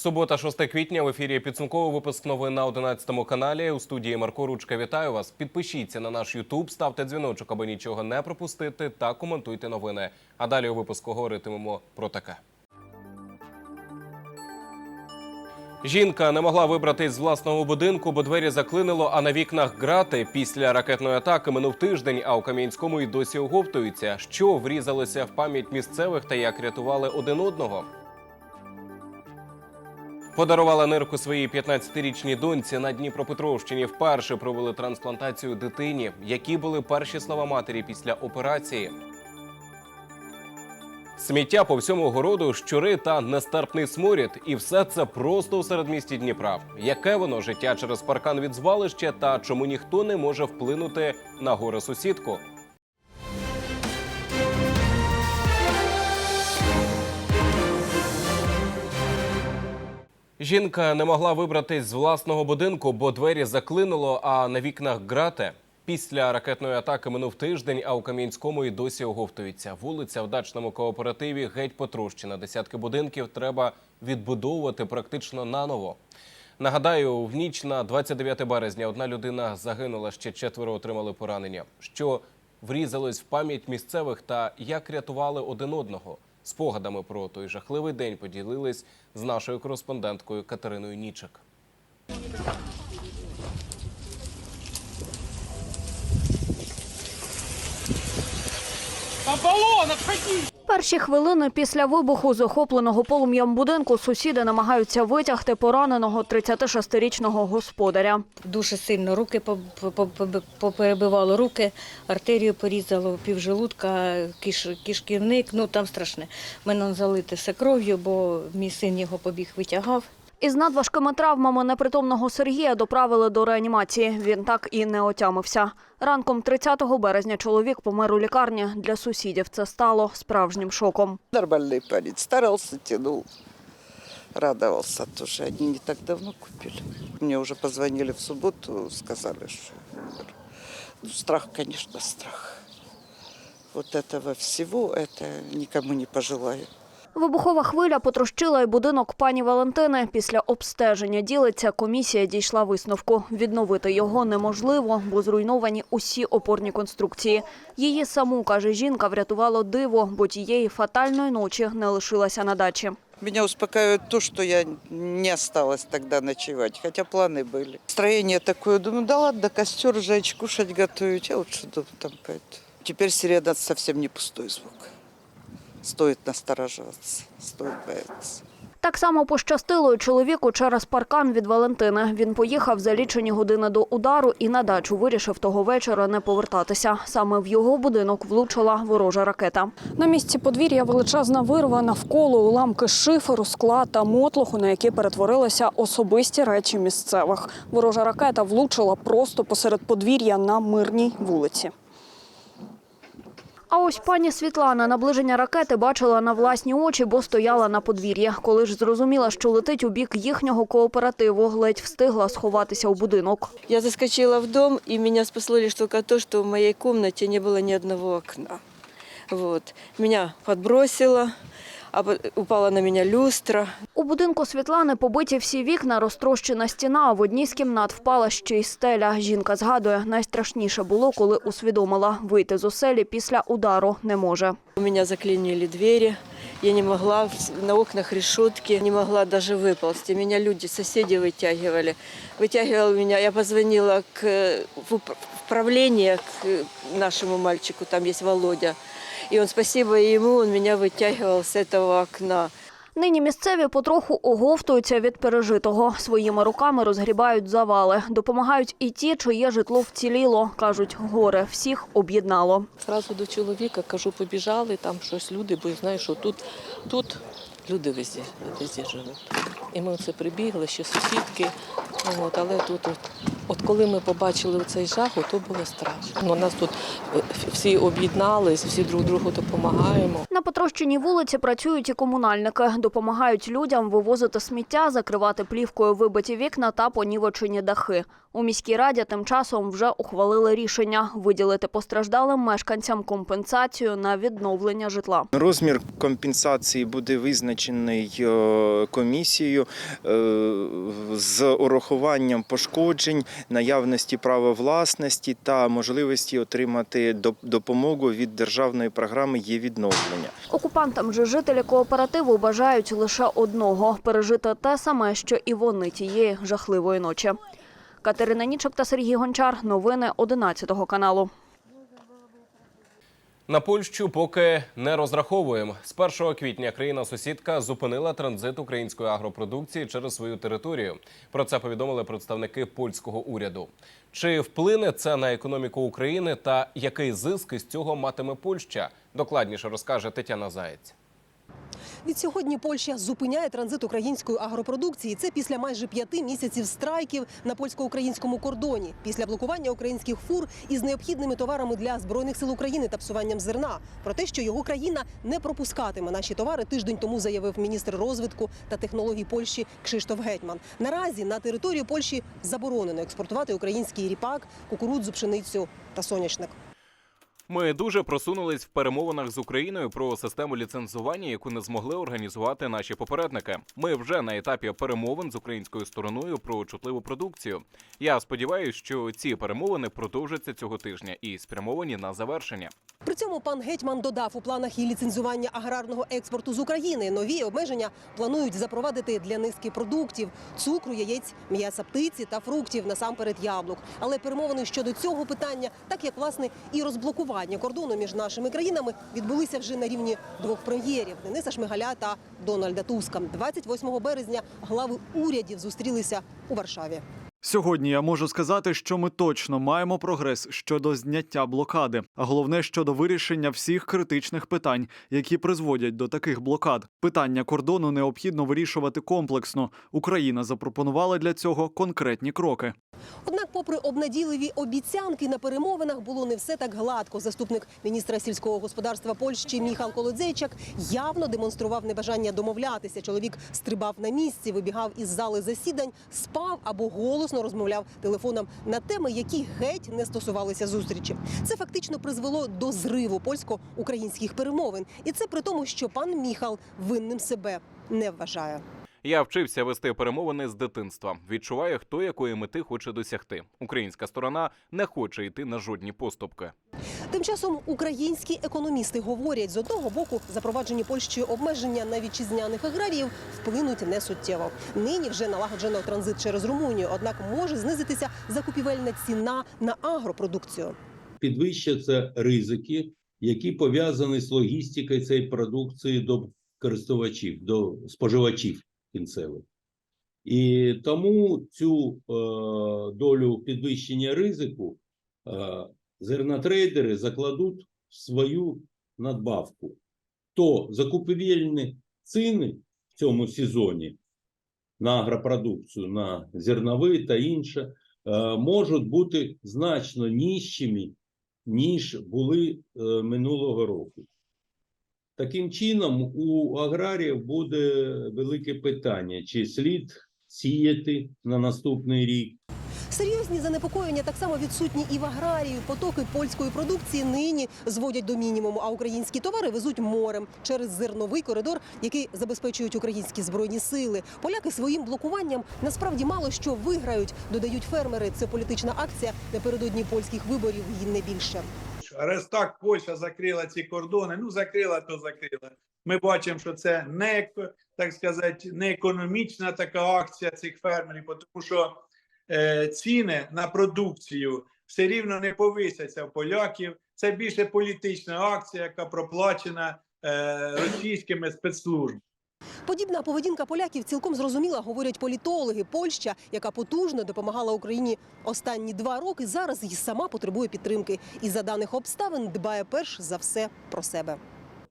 Субота, 6 квітня в ефірі підсумковий випуск новин на 11 каналі. У студії Марко Ручка вітаю вас. Підпишіться на наш Ютуб, ставте дзвіночок, аби нічого не пропустити, та коментуйте новини. А далі у випуску говоритимемо про таке. Жінка не могла вибратись з власного будинку, бо двері заклинило, а на вікнах грати. Після ракетної атаки минув тиждень, а у Кам'янському й досі оговтуються. Що врізалося в пам'ять місцевих та як рятували один одного. Подарувала нирку своїй 15-річній доньці на Дніпропетровщині. Вперше провели трансплантацію дитині. Які були перші слова матері після операції? Сміття по всьому городу, щури та нестерпний сморід. І все це просто у середмісті Дніпра. Яке воно життя через паркан від звалища та чому ніхто не може вплинути на горе сусідку? Жінка не могла вибратись з власного будинку, бо двері заклинуло, а на вікнах грати. Після ракетної атаки минув тиждень, а у Кам'янському і досі оговтується. Вулиця в дачному кооперативі геть потрощена. Десятки будинків треба відбудовувати практично наново. Нагадаю, в ніч на 29 березня одна людина загинула, ще четверо отримали поранення. Що врізалось в пам'ять місцевих та як рятували один одного. Спогадами про той жахливий день поділились з нашою кореспонденткою Катериною Нічик. Перші хвилини після вибуху з охопленого полум'ям будинку сусіди намагаються витягти пораненого 36-річного господаря. Дуже сильно руки по- по- по- поперебивало руки, артерію порізало, півжелудка, киш, кишківник. Ну там страшне. Мене залите все кров'ю, бо мій син його побіг витягав. Із надважкими травмами непритомного Сергія доправили до реанімації. Він так і не отямився. Ранком 30 березня чоловік помер у лікарні. Для сусідів це стало справжнім шоком. Нормальный парень. Старался, тянул. Радовался тоже. Они не так давно купили. Мне уже позвонили в субботу, сказали, что умер. Ну, страх, конечно, страх. Вот этого всего, это никому не пожелаю. Вибухова хвиля потрощила й будинок пані Валентини. Після обстеження ділиться, комісія дійшла висновку. Відновити його неможливо, бо зруйновані усі опорні конструкції. Її саму, каже жінка, врятувало диво, бо тієї фатальної ночі не лишилася на дачі. Меня успокаивает то, что я не осталась тогда ночевать, хотя планы были. Строение такое, думаю, да ладно, костер жечь, кушать готовить, я лучше там пойду. Теперь сирена совсем не пустой звук. Стоит настораживаться, стоит бояться. Так само пощастило й чоловіку через паркан від Валентини. Він поїхав за лічені години до удару і на дачу вирішив того вечора не повертатися. Саме в його будинок влучила ворожа ракета. На місці подвір'я величезна вирва навколо уламки шиферу, скла та мотлоху, на які перетворилися особисті речі місцевих. Ворожа ракета влучила просто посеред подвір'я на мирній вулиці. А ось пані Світлана наближення ракети бачила на власні очі, бо стояла на подвір'ї. Коли ж зрозуміла, що летить у бік їхнього кооперативу, ледь встигла сховатися у будинок. Я заскочила в дом, и меня спасло лишь только то, что в моей комнате не было ни одного окна. Вот. Меня подбросило, упала на меня люстра У будинку Світлани побиті всі вікна, розтрощена стіна, а в одній з кімнат впала ще й стеля. Жінка згадує, найстрашніше було, коли усвідомила, вийти з оселі після удару не може. У меня заклинили двери, я не могла, вс- на окнах решетки, не могла даже выползти. Меня люди, соседи вытягивали. Вытягивал меня, я позвонила к, э, в уп- в правление к э, нашему мальчику, там есть Володя. И он, спасибо ему, он меня вытягивал с этого окна. Нині місцеві потроху оговтуються від пережитого. Своїми руками розгрібають завали. Допомагають і ті, чиє житло вціліло. Кажуть, горе всіх об'єднало. Зразу до чоловіка кажу, побіжали, там щось люди, бо знаєш що тут, тут люди везде, везде живуть. І ми оце прибігли, ще сусідки. От, але тут, от, от коли ми побачили цей жах, то було страшно. У нас тут е, всі об'єднались, всі друг другу допомагаємо. На потрощеній вулиці працюють і комунальники. Допомагають людям вивозити сміття, закривати плівкою вибиті вікна та понівечені дахи. У міській раді тим часом вже ухвалили рішення виділити постраждалим мешканцям компенсацію на відновлення житла. Розмір компенсації буде визначений е, комісією е, з урахуванням пошкоджень, наявності права власності та можливості отримати доп- допомогу від державної програми є відновлення. Окупантам же жителі кооперативу бажають лише одного пережити те саме, що і вони тієї жахливої ночі. Катерина Нічок та Сергій Гончар. Новини 11 каналу. На Польщу поки не розраховуємо. З 1 квітня країна-сусідка зупинила транзит української агропродукції через свою територію. Про це повідомили представники польського уряду. Чи вплине це на економіку України та який зиск із цього матиме Польща? Докладніше розкаже Тетяна Заєць. Відсьогодні Польща зупиняє транзит української агропродукції. Це після майже п'яти місяців страйків на польсько-українському кордоні, після блокування українських фур із необхідними товарами для збройних сил України та псуванням зерна. Про те, що його країна не пропускатиме наші товари, тиждень тому заявив міністр розвитку та технологій Польщі Кшиштоф Гетьман. Наразі на територію Польщі заборонено експортувати український ріпак, кукурудзу, пшеницю та соняшник. Ми дуже просунулись в перемовинах з Україною про систему ліцензування, яку не змогли організувати наші попередники. Ми вже на етапі перемовин з українською стороною про чутливу продукцію. Я сподіваюся, що ці перемовини продовжаться цього тижня і спрямовані на завершення. При цьому пан гетьман додав у планах і ліцензування аграрного експорту з України. Нові обмеження планують запровадити для низки продуктів: цукру, яєць, м'яса птиці та фруктів, насамперед яблук. Але перемовини щодо цього питання, так як власне і розблокування кордону між нашими країнами, відбулися вже на рівні двох прем'єрів Дениса Шмигаля та Дональда Туска. 28 березня глави урядів зустрілися у Варшаві. Сьогодні я можу сказати, що ми точно маємо прогрес щодо зняття блокади, а головне щодо вирішення всіх критичних питань, які призводять до таких блокад. Питання кордону необхідно вирішувати комплексно. Україна запропонувала для цього конкретні кроки. Однак, попри обнадійливі обіцянки на перемовинах, було не все так гладко. Заступник міністра сільського господарства Польщі Міхал Колодзейчак явно демонстрував небажання домовлятися. Чоловік стрибав на місці, вибігав із зали засідань, спав або голосно розмовляв телефоном на теми, які геть не стосувалися зустрічі. Це фактично призвело до зриву польсько-українських перемовин, і це при тому, що пан Міхал винним себе не вважає. Я вчився вести перемовини з дитинства. Відчуваю, хто якої мети хоче досягти. Українська сторона не хоче йти на жодні поступки. Тим часом українські економісти говорять, з одного боку, запроваджені Польщею обмеження на вітчизняних аграріїв вплинуть не суттєво. Нині вже налагоджено транзит через Румунію, однак може знизитися закупівельна ціна на агропродукцію. підвищаться ризики, які пов'язані з логістикою цієї продукції до користувачів, до споживачів кінцевих. І тому цю е, долю підвищення ризику е, зернотрейдери закладуть в свою надбавку. То закупівельні ціни в цьому сезоні на агропродукцію, на зернові та інше, е, можуть бути значно нижчими, ніж були е, минулого року. Таким чином, у аграріїв буде велике питання, чи слід сіяти на наступний рік, Серйозні занепокоєння так само відсутні і в аграріїв. Потоки польської продукції нині зводять до мінімуму, а українські товари везуть морем через зерновий коридор, який забезпечують українські збройні сили. Поляки своїм блокуванням насправді мало що виграють, додають фермери. Це політична акція напередодні польських виборів і не більше. Раз так Польща закрила ці кордони, ну закрила, то закрила. Ми бачимо, що це не так сказати, не економічна така акція цих фермерів, тому що е, ціни на продукцію все рівно не повисяться в поляків. Це більше політична акція, яка проплачена е, російськими спецслужбами. Подібна поведінка поляків цілком зрозуміла, говорять політологи. Польща, яка потужно допомагала Україні останні два роки, зараз і сама потребує підтримки. І за даних обставин дбає перш за все про себе.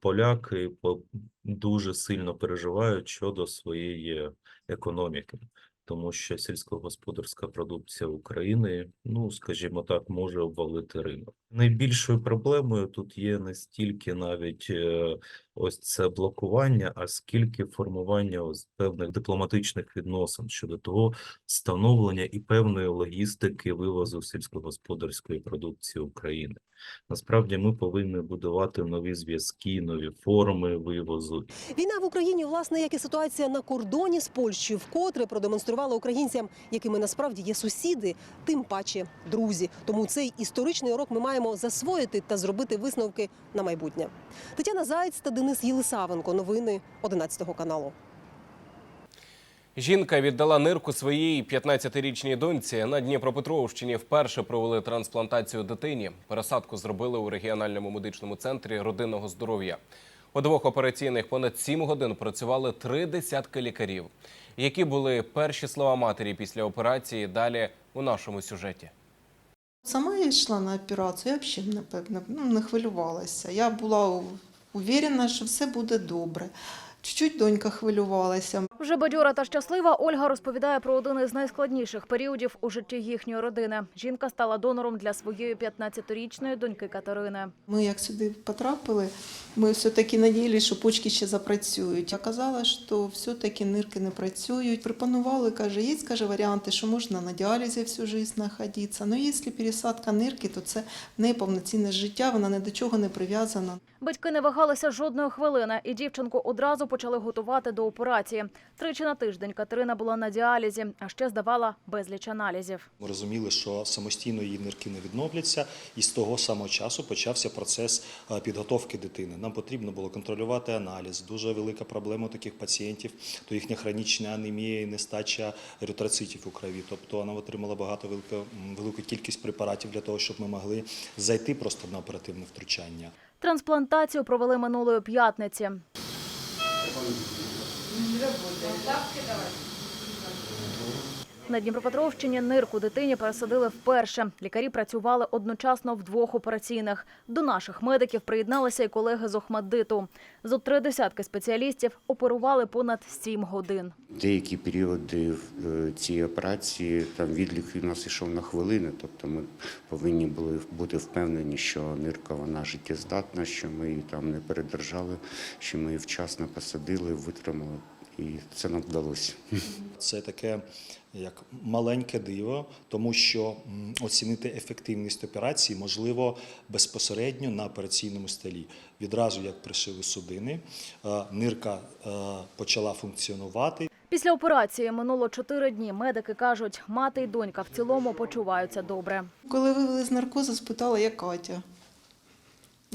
поляки по- дуже сильно переживають щодо своєї економіки, тому що сільськогосподарська продукція України, ну скажімо так, може обвалити ринок. Найбільшою проблемою тут є не стільки навіть е, ось це блокування, а скільки формування ось певних дипломатичних відносин щодо того становлення і певної логістики вивозу сільськогосподарської продукції України. Насправді ми повинні будувати нові зв'язки, нові форми вивозу Війна в Україні, власне, як і ситуація на кордоні з Польщею, вкотре продемонструвала українцям, якими насправді є сусіди, тим паче друзі. Тому цей історичний урок ми маємо засвоїти та зробити висновки на майбутнє. Тетяна Заєць та Денис Єлисавенко. Новини 11 каналу. Жінка віддала нирку своїй 15-річній доньці. На Дніпропетровщині вперше провели трансплантацію дитині. Пересадку зробили у регіональному медичному центрі родинного здоров'я. У двох операційних понад сім годин працювали три десятки лікарів. Які були перші слова матері після операції? Далі у нашому сюжеті. Сама я йшла на операцію, я взагалі, напевно, ну, не хвилювалася. Я була уверена, що все буде добре. Чуть-чуть донька хвилювалася. Вже бадьора та щаслива Ольга розповідає про один із найскладніших періодів у житті їхньої родини. Жінка стала донором для своєї 15-річної доньки Катерини. Ми як сюди потрапили, ми все-таки надіялися, що почки ще запрацюють. Оказалось, що все-таки нирки не працюють. Пропонували, каже, є каже, варіанти, що можна на діалізі всю життя знаходитися. Ну, якщо пересадка нирки, то це в неї повноцінне життя, вона ні до чого не прив'язана. Батьки не вагалися жодної хвилини, і дівчинку одразу почали готувати до операції. Тричі на тиждень Катерина була на діалізі, а ще здавала безліч аналізів. Ми розуміли, що самостійно її нирки не відновляться, і з того самого часу почався процес е, підготовки дитини. Нам потрібно було контролювати аналіз. Дуже велика проблема у таких пацієнтів, то їхня хронічна анемія і нестача еритроцитів у крові. Тобто вона отримала багато велику, велику кількість препаратів для того, щоб ми могли зайти просто на оперативне втручання. Трансплантацію провели минулої п'ятниці. খেতে পারি На Дніпропетровщині нирку дитині пересадили вперше. Лікарі працювали одночасно в двох операційних. До наших медиків приєдналися і колеги з Охмаддиту. Зо три десятки спеціалістів оперували понад сім годин. Деякі періоди е, операції там відлік у нас йшов на хвилини, тобто ми повинні були бути впевнені, що нирка вона життєздатна, що ми її там не передержали, що ми її вчасно посадили, витримали, і це нам вдалося. Це таке як маленьке диво, тому що оцінити ефективність операції можливо безпосередньо на операційному столі. Відразу як пришили судини, е, нирка е, почала функціонувати. Після операції минуло чотири дні. Медики кажуть, мати й донька в цілому почуваються добре. Коли вивели з наркозу, спитала, я Катя.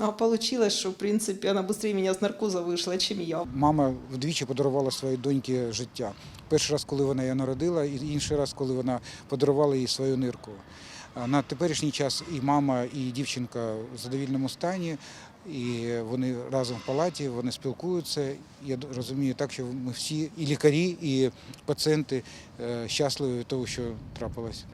А вийшло, що в принципі вона швидше мене з наркозу вийшла, ніж я. Мама вдвічі подарувала своїй доньці життя. Перший раз, коли вона її народила, і інший раз, коли вона подарувала їй свою нирку. На теперішній час і мама, і дівчинка в задовільному стані, і вони разом в палаті, вони спілкуються. Я розумію так, що ми всі, і лікарі, і пацієнти е, щасливі від того, що трапилось.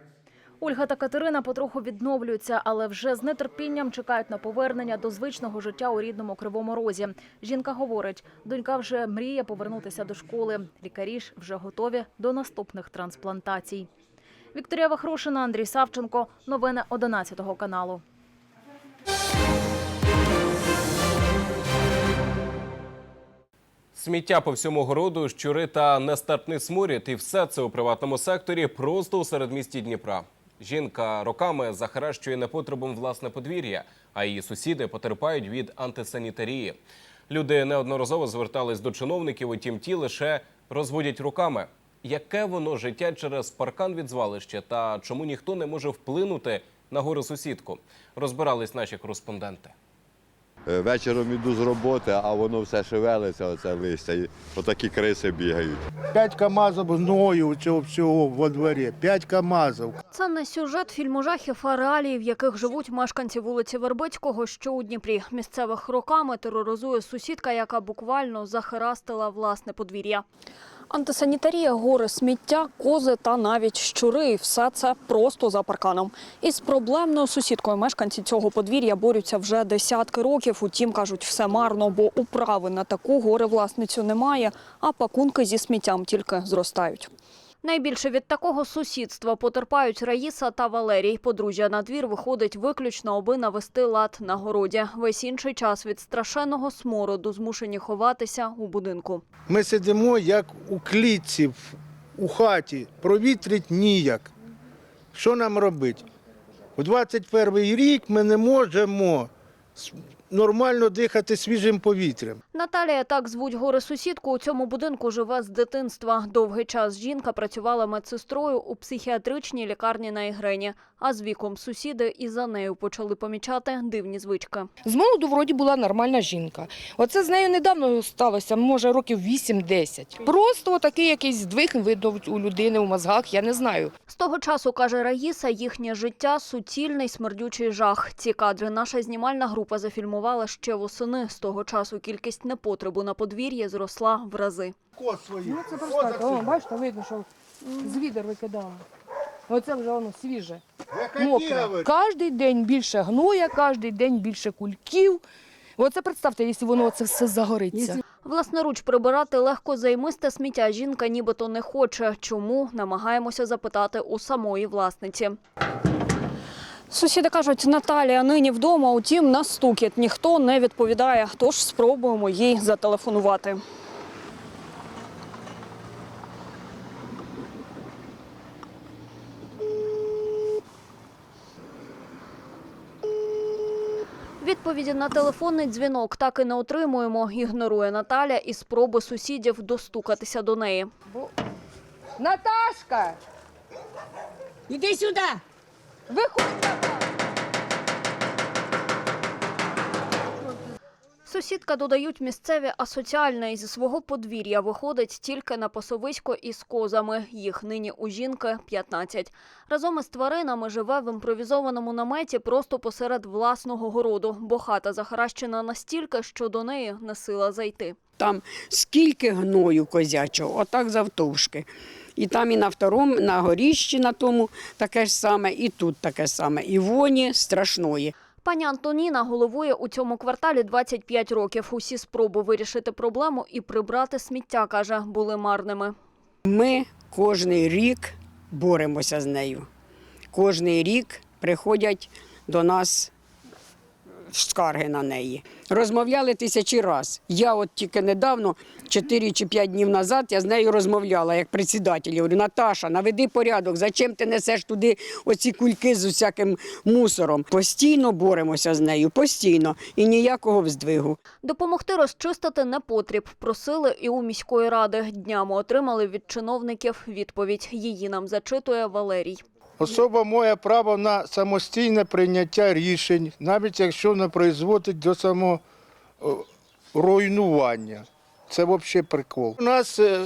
Ольга та Катерина потроху відновлюються, але вже з нетерпінням чекають на повернення до звичного життя у рідному Кривому Розі. Жінка говорить, донька вже мріє повернутися до школи. Лікарі ж вже готові до наступних трансплантацій. Вікторія Вахрушина, Андрій Савченко. Новини 11 каналу. Сміття по всьому городу, щури та нестерпний сморід. І все це у приватному секторі просто у середмісті Дніпра. Жінка роками захаращує непотребом власне подвір'я, а її сусіди потерпають від антисанітарії. Люди неодноразово звертались до чиновників, утім ті лише розводять руками. Яке воно життя через паркан від звалища та чому ніхто не може вплинути на гору сусідку? Розбирались наші кореспонденти. Е, Вечором іду з роботи, а воно все шевелиться, оце листя. І отакі криси бігають. П'ять камазів гною цього всього во дворі. П'ять камазів. Це не сюжет фільму жахів а реалії, в яких живуть мешканці вулиці Вербицького, що у Дніпрі. Місцевих роками тероризує сусідка, яка буквально захарастила власне подвір'я. Антисанітарія, гори сміття, кози та навіть щури. Все це просто за парканом. Із проблемною сусідкою мешканці цього подвір'я борються вже десятки років. Утім, кажуть, все марно, бо управи на таку горе власницю немає, а пакунки зі сміттям тільки зростають. Найбільше від такого сусідства потерпають Раїса та Валерій. Подружжя на двір виходить виключно, аби навести лад на городі. Весь інший час від страшенного смороду змушені ховатися у будинку. Ми сидимо як у клітці, у хаті, провітрить ніяк. Що нам робити? У 21 рік ми не можемо нормально дихати свіжим повітрям. Наталія, так звуть горе сусідку, у цьому будинку живе з дитинства. Довгий час жінка працювала медсестрою у психіатричній лікарні на Ігрені. А з віком сусіди і за нею почали помічати дивні звички. З молоду вроді була нормальна жінка. Оце з нею недавно сталося, може років 8-10. Просто такий якийсь здвиг видав у людини в мозгах, я не знаю. З того часу, каже Раїса, їхнє життя – суцільний смердючий жах. Ці кадри наша знімальна група зафільмувала ще восени. З того часу кількість непотребу на подвір'ї зросла в рази. Ну, це просто, о, бачите, видно, що з відер викидали. Оце вже воно свіже. Мокре. Кожний день більше гноя, кожен день більше кульків. Оце представте, якщо воно це все загориться. Власноруч прибирати легко займисте сміття жінка нібито не хоче. Чому? Намагаємося запитати у самої власниці. Сусіди кажуть, Наталія нині вдома, утім на стукіт ніхто не відповідає, тож спробуємо їй зателефонувати. Відповіді на телефонний дзвінок так і не отримуємо. Ігнорує Наталя і спроби сусідів достукатися до неї. Наташка! Іди сюди! Виходь! Сусідка, додають місцеві, асоціальна і зі свого подвір'я виходить тільки на пасовисько із козами. Їх нині у жінки 15. Разом із тваринами живе в імпровізованому наметі просто посеред власного городу, бо хата захаращена настільки, що до неї не сила зайти. Там скільки гною козячого, отак завтовшки. І там і на второму, на горіщі на тому таке ж саме, і тут таке саме. І воні страшної. Пані Антоніна головує у цьому кварталі 25 років. Усі спроби вирішити проблему і прибрати сміття, каже, були марними. Ми кожний рік боремося з нею. Кожний рік приходять до нас скарги на неї. Розмовляли тисячі раз. Я от тільки недавно, 4 чи 5 днів назад, я з нею розмовляла як председатель. Я говорю, Наташа, наведи порядок, зачем ти несеш туди оці кульки з усяким мусором? Постійно боремося з нею, постійно, і ніякого вздвигу. Допомогти розчистити непотріб просили і у міської ради. Днями отримали від чиновників відповідь. Її нам зачитує Валерій. Особа має право на самостійне прийняття рішень, навіть якщо не призводить до саморуйнування. Це взагалі прикол. У нас е,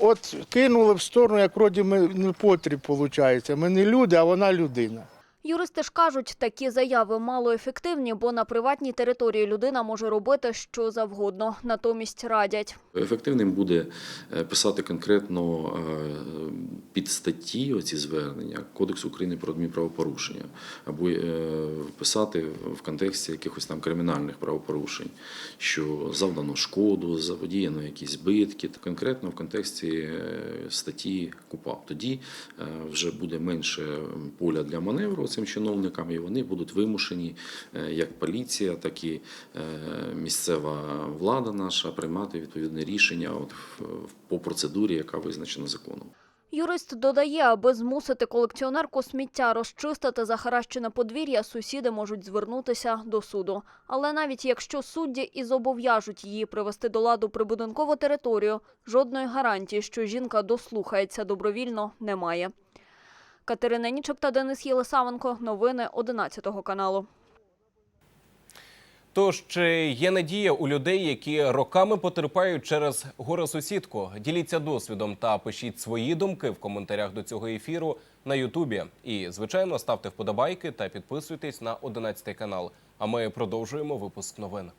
от кинули в сторону, як роді ми не потріб, виходить. Ми не люди, а вона людина. Юристи ж кажуть, такі заяви малоефективні, бо на приватній території людина може робити що завгодно. Натомість радять. Ефективним буде е, писати конкретно е, під статті оці звернення Кодексу України про адмінправопорушення, або е, писати в контексті якихось там кримінальних правопорушень, що завдано шкоду, заподіяно якісь збитки, конкретно в контексті статті КУПАП. Тоді вже буде менше поля для маневру цим чиновникам, і вони будуть вимушені, е, як поліція, так і е, місцева влада наша приймати відповідне рішення от по процедурі, яка визначена законом. Юрист додає, аби змусити колекціонерку сміття розчистити захаращене подвір'я, сусіди можуть звернутися до суду. Але навіть якщо судді і зобов'яжуть її привести до ладу прибудинкову територію, жодної гарантії, що жінка дослухається добровільно, немає. Катерина Нічеп та Денис Єлисавенко. Новини 11 каналу. Тож чи є надія у людей, які роками потерпають через горе сусідку? Діліться досвідом та пишіть свої думки в коментарях до цього ефіру на Ютубі. І звичайно ставте вподобайки та підписуйтесь на 11 канал. А ми продовжуємо випуск новин.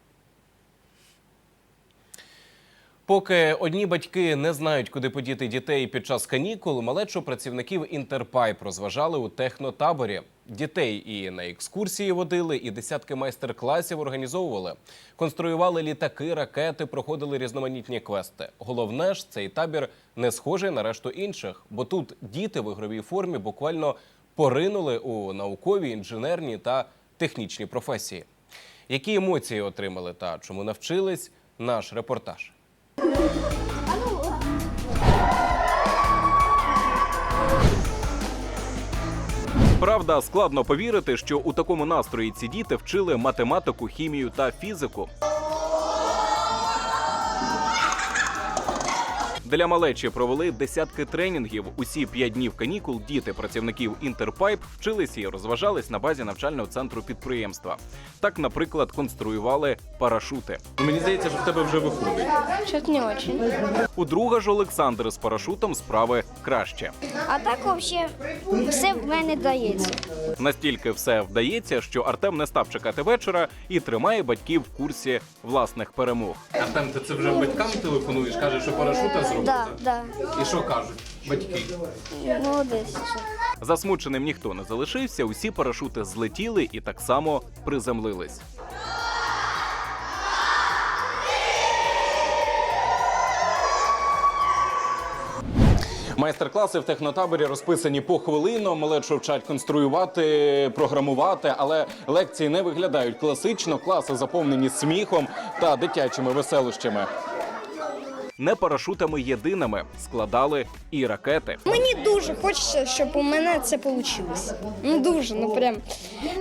Поки одні батьки не знають, куди подіти дітей під час канікул, малечу працівників Інтерпайп розважали у технотаборі. Дітей і на екскурсії водили, і десятки майстер-класів організовували. Конструювали літаки, ракети, проходили різноманітні квести. Головне ж, цей табір не схожий на решту інших, бо тут діти в ігровій формі буквально поринули у наукові, інженерні та технічні професії. Які емоції отримали та чому навчились? Наш репортаж. Правда, складно повірити, що у такому настрої ці діти вчили математику, хімію та фізику. Для малечі провели десятки тренінгів. Усі п'ять днів канікул діти працівників Інтерпайп вчились і розважались на базі навчального центру підприємства. Так, наприклад, конструювали парашути. Мені здається, що в тебе вже виходить. Что-то не очень. У друга ж Олександр з парашутом справи краще. А так взагалі все в мене дається. Настільки все вдається, що Артем не став чекати вечора і тримає батьків в курсі власних перемог. Артем, ти це вже батькам телефонуєш, кажеш, що парашута зробити? Да, да. І що кажуть батьки? Молодець. Засмученим ніхто не залишився. Усі парашути злетіли і так само приземлились. Майстер-класи в технотаборі розписані похвилинно. Малечу вчать конструювати, програмувати, але лекції не виглядають класично. Класи заповнені сміхом та дитячими веселощами. Не парашутами єдиними складали і ракети. Мені дуже хочеться, щоб у мене це вийшло. Ну дуже, ну прям.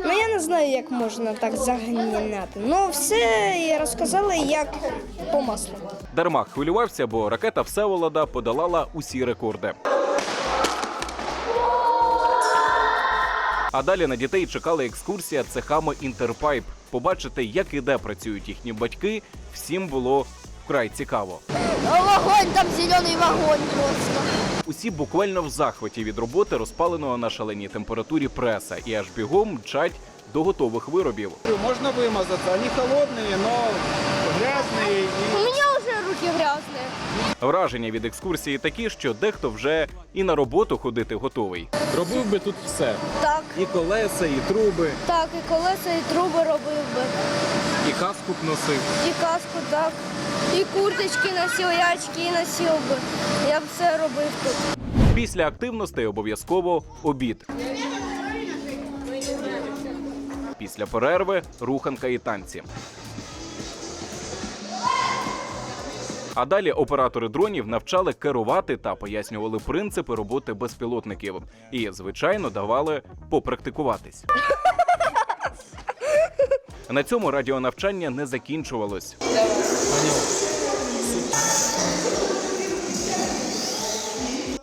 Ну я не знаю, як можна так загняти. Ну все я розказала, як по маслу. Дарма хвилювався, бо ракета Всеволода подолала усі рекорди. А далі на дітей чекала екскурсія цехами Інтерпайп. Побачити, як і де працюють їхні батьки, всім було вкрай цікаво. Вогонь, там зелений вогонь просто. Усі буквально в захваті від роботи розпаленого на шаленій температурі преса і аж бігом мчать до готових виробів. Можно вымазаться. Они холодные, но грязные. У мене вже руки грязні. Враження від екскурсії такі, що дехто вже і на роботу ходити готовий. Робив би тут все. Так, І колеса, і труби, так, і колеса, і труби робив би. і каску б носив. І каску, так. І курточки носив, і очки носив би. Я б все робив тут. Після активностей обов'язково обід. Після перерви руханка і танці. А далі оператори дронів навчали керувати та пояснювали принципи роботи безпілотників. І, звичайно, давали попрактикуватись. На цьому радіонавчання не закінчувалось.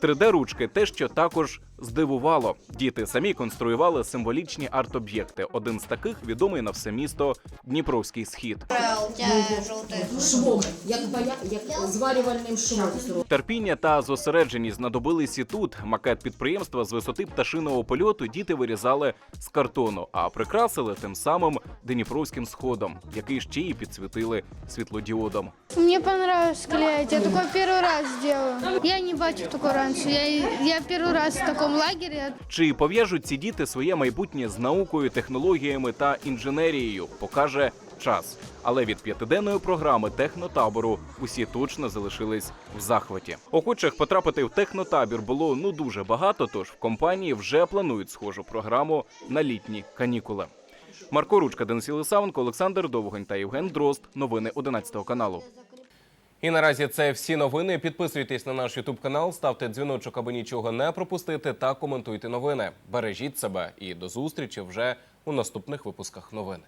3D-ручки – те, що також здивувало. Діти самі конструювали символічні арт-об'єкти. Один з таких відомий на все місто Дніпровський схід. Швом, як, як зварювальним швом. Терпіння та зосередженість знадобились і тут. Макет підприємства з висоти пташиного польоту діти вирізали з картону, а прикрасили тим самим Дніпровським сходом, який ще й підсвітили світлодіодом. Мне понравилось клеить. Я такой первый раз делаю. Я не бачив такого раньше. Я, я первый раз в таком лагере. Чи пов'яжуть ці діти своє майбутнє з наукою, технологіями та інженерією, покаже час. Але від п'ятиденної програми технотабору усі точно залишились в захваті. Охочих потрапити в технотабір було ну дуже багато. Тож в компанії вже планують схожу програму на літні канікули. Марко Ручка, Денис Єлисавенко, Олександр Довгань та Євген Дрозд. Новини 11 каналу. І наразі це всі новини. Підписуйтесь на наш Ютуб канал, ставте дзвіночок, аби нічого не пропустити, та коментуйте новини. Бережіть себе і до зустрічі вже у наступних випусках новин.